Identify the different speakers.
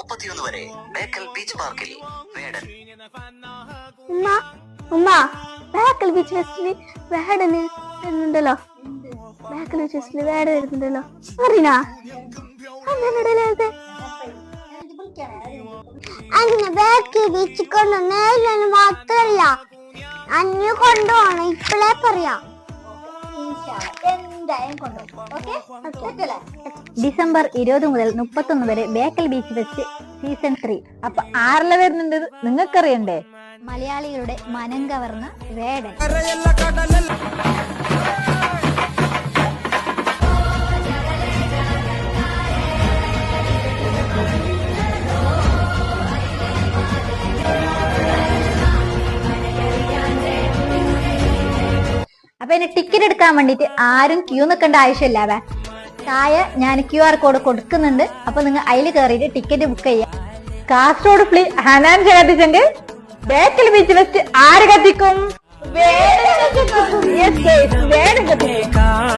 Speaker 1: മുപ്പത്തിയൊന്ന് വരെ ബേക്കൽ ബീച്ച് പാർക്കിൽ വേടൻ.
Speaker 2: ഉമ്മ ഉമ്മ ബേക്കൽ ബീച്ച് ഫെസ്റ്റിന് വേടന് വരുന്നുണ്ടല്ലോ. ബേക്കൽ ബീച്ച് ഫെസ്റ്റിന് വേടൻ വരുന്നുണ്ടല്ലോ. അറിയണ അങ്ങനെ ബേക്കൽ ബീച്ച് കൊണ്ടുവന്ന മാത്രല്ല അഞ്ഞു കൊണ്ടുപോകണം ഇപ്പളേ പറയാം.
Speaker 3: ഡിസംബർ ഇരുപത് മുതൽ മുപ്പത്തൊന്ന് വരെ ബേക്കൽ ബീച്ച് വെച്ച് സീസൺ ത്രീ
Speaker 4: അപ്പൊ ആറില വരുന്നുണ്ട് നിങ്ങൾക്കറിയണ്ടേ?
Speaker 3: മലയാളികളുടെ മനം കവർന്ന വേടൻ. അപ്പൊ ടിക്കറ്റ് എടുക്കാൻ വേണ്ടിട്ട് ആരും ക്യൂ നിൽക്കേണ്ട ആവശ്യമില്ലാവേ താഴെ ഞാൻ ക്യു ആർ കോഡ് കൊടുക്കുന്നുണ്ട്. അപ്പൊ നിങ്ങൾ അതിൽ കയറിയിട്ട് ടിക്കറ്റ് ബുക്ക് ചെയ്യാം
Speaker 4: കാസർഗോഡ് ഫ്ലി ഹനാൻ കത്തിച്ചെങ്കിൽ ബേക്കൽ ബീച്ച് വെച്ച് ആര് കത്തിക്കും?